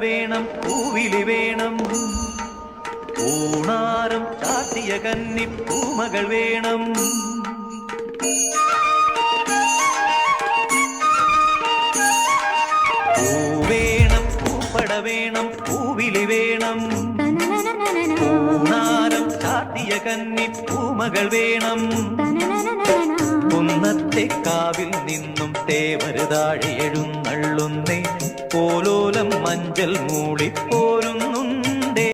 வேணம் பூவிலி வேணம் பூணாரம் சாத்திய கன்னி பூமகள் வேணம். പൂവേണം പൂപ്പട വേണം വേണം. കന്നി പൂമകൾ വേണം. കാവിൽ നിന്നും തേവരുതാഴി എഴുന്നള്ളുന്നേ. പോലോലം മഞ്ചൽ മൂളിപ്പോരുന്നു